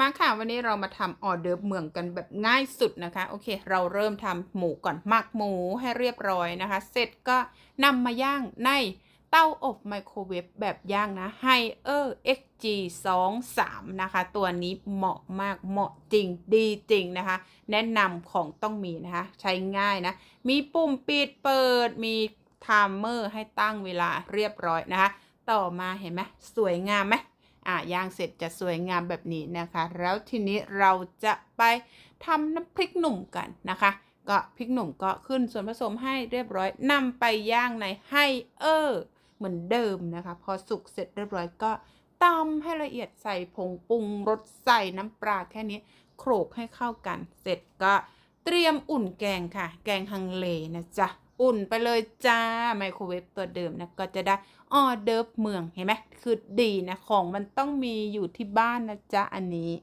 มาค่ะวันนี้เรามาทำออเดิร์ฟเมืองกันแบบง่ายสุดนะคะ โอเค เราเริ่มทำหมูก่อนหมักหมูให้เรียบร้อยนะคะ เสร็จก็นำมาย่างในเตาอบไมโครเวฟแบบย่างนะไฮเออร์ XG 2 3นะคะ ตัวนี้เหมาะมากเหมาะจริงดีจริงนะคะ แนะนำของต้องมีนะคะ ใช้ง่ายนะ มีปุ่มปิดเปิดมีไทม์เมอร์ให้ตั้งเวลาเรียบร้อยนะคะ ต่อมาเห็นไหมสวยงามไหม อะย่างเสร็จจะสวยงามแบบนี้นะคะ แล้วทีนี้เราจะไปทำน้ำพริกหนุ่มกันนะคะ ก็พริกหนุ่มก็ขึ้นส่วนผสมให้เรียบร้อยนำไปย่างในไฮเออร์เหมือนเดิมนะคะ พอสุกเสร็จเรียบร้อยก็ตำให้ละเอียดใส่ผงปรุงรสใส่น้ำปลาแค่นี้โขลกให้เข้ากัน เสร็จก็เตรียมอุ่นแกงค่ะ แกงฮังเลนะจ๊ะ อุ่นไปเลยจ้าไมโครเวฟตัวเดิมนะก็จะได้ออเดิร์ฟเมืองเห็นไหมคือดีนะของมันต้องมีอยู่ที่บ้านนะจ๊ะอันนี้